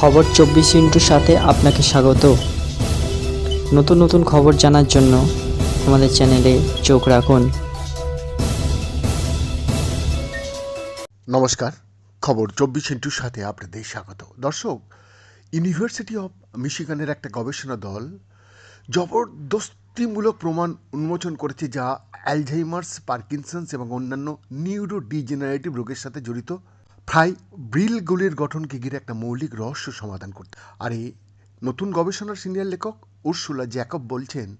খবর চব্বিশ ইন্টুর সাথে আপনাকে স্বাগত। নতুন নতুন খবর জানার জন্য আমাদের চ্যানেলে চোখ রাখুন। নমস্কার, খবর চব্বিশ ইন্টুর সাথে আপনাদের স্বাগত। দর্শক ইউনিভার্সিটি অফ মিশিগানের একটা গবেষণা দল জবরদস্তিমূলক প্রমাণ উন্মোচন করেছে যা অ্যালঝাইমার্স পার্কিনসন্স এবং অন্যান্য নিউরো ডিজেনারেটিভ রোগের সাথে জড়িত ফ্রাই ব্রিলগুলির গঠনকে ঘিরে একটা মৌলিক রহস্য সমাধান করতে। আর এই নতুন গবেষণার সিনিয়র লেখক উর্সুলা জ্যাকব বলছেন,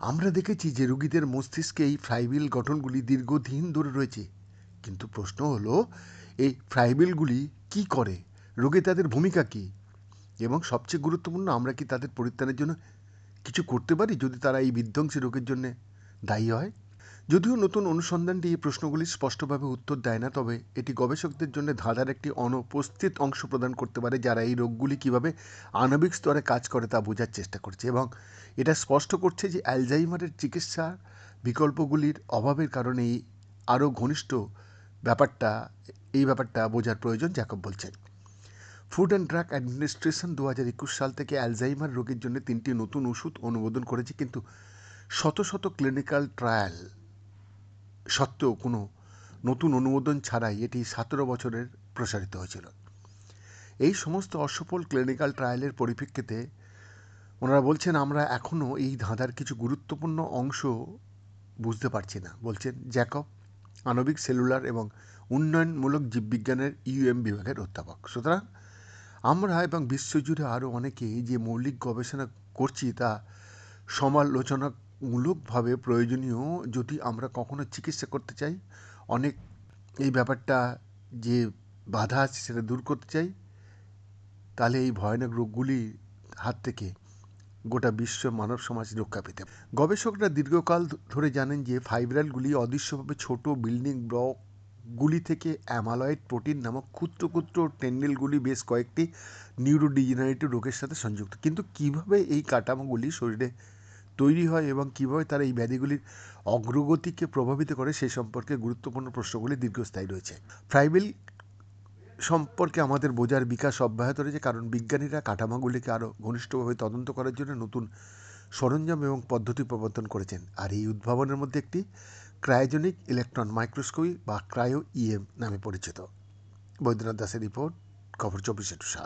আমরা দেখেছি যে রোগীদের মস্তিষ্কে এই ফ্রাইবিল গঠনগুলি দীর্ঘদিন ধরে রয়েছে। কিন্তু প্রশ্ন হলো, এই ফ্রাইবিলগুলি কি করে? রোগে তাদের ভূমিকা কী? এবং সবচেয়ে গুরুত্বপূর্ণ, আমরা কি তাদের পরিত্রাণের জন্য কিছু করতে পারি যদি তারা এই বিধ্বংসী রোগের জন্য দায়ী হয়? যদিও নতুন অনুসন্ধানটি এই প্রশ্নগুলি স্পষ্টভাবে উত্তর দেয় না, তবে এটি গবেষকদের জন্য ধাঁধার একটি অনুপস্থিত অংশ প্রদান করতে পারে যারা এই রোগগুলি কীভাবে আণবিক স্তরে কাজ করে তা বোঝার চেষ্টা করছে এবং এটা স্পষ্ট করছে যে অ্যালজাইমারের চিকিৎসার বিকল্পগুলির অভাবের কারণে আরও ঘনিষ্ঠ ব্যাপারটা, এই ব্যাপারটা বোঝার প্রয়োজন, জ্যাকব বলছেন। ফুড অ্যান্ড ড্রাগ অ্যাডমিনিস্ট্রেশন দু হাজার একুশ সাল থেকে অ্যালজাইমার রোগের জন্য তিনটি নতুন ওষুধ অনুমোদন করেছে, কিন্তু শত শত ক্লিনিক্যাল ট্রায়াল সত্ত্বেও কোনো নতুন অনুমোদন ছাড়াই এটি সতেরো বছরের প্রসারিত হয়েছিল। এই সমস্ত অসফল ক্লিনিক্যাল ট্রায়ালের পরিপ্রেক্ষিতে ওনারা বলছেন, আমরা এখনও এই ধাঁধার কিছু গুরুত্বপূর্ণ অংশ বুঝতে পারছি না। বলছেন জ্যাকব, আণবিক সেলুলার এবং উন্নয়নমূলক জীববিজ্ঞানের ইউএম বিভাগের অধ্যাপক। সুতরাং আমরা এবং বিশ্বজুড়ে আরও অনেকে যে মৌলিক গবেষণা করছি তা সমালোচনামূলকভাবে প্রয়োজনীয় যদি আমরা কখনো চিকিৎসা করতে চাই, অনেক এই ব্যাপারটা যে বাধা আছে সেটা দূর করতে চাই, তাহলে এই ভয়ানক রোগগুলির হাত থেকে গোটা বিশ্ব মানব সমাজ রক্ষা পেতে গবেষকরা দীর্ঘকাল ধরে জানেন যে ফাইব্রালগুলি অদৃশ্যভাবে ছোট বিল্ডিং ব্লকগুলি থেকে অ্যামালয়েড প্রোটিন নামক ক্ষুদ্র ক্ষুদ্র টেন্ডেলগুলি বেশ কয়েকটি নিউরোডিজেনারেটিভ রোগের সাথে সংযুক্ত। কিন্তু কীভাবে এই কাঠামোগুলি শরীরে তৈরি হয় এবং কীভাবে তারা এই ব্যাধিগুলির অগ্রগতিকে প্রভাবিত করে সে সম্পর্কে গুরুত্বপূর্ণ প্রশ্নগুলি দীর্ঘস্থায়ী রয়েছে। ফ্রাইবেল সম্পর্কে আমাদের বোঝার বিকাশ অব্যাহত রয়েছে কারণ বিজ্ঞানীরা কাঠামোগুলিকে আরও ঘনিষ্ঠভাবে তদন্ত করার জন্য নতুন সরঞ্জাম এবং পদ্ধতি প্রবর্তন করেছেন। আর এই উদ্ভাবনের মধ্যে একটি ক্রায়োজেনিক ইলেকট্রন মাইক্রোস্কোপি বা ক্রায়ো ইএম নামে পরিচিত। বৈদ্যনাথ দাসের রিপোর্ট, খবর চব্বিশ সাত।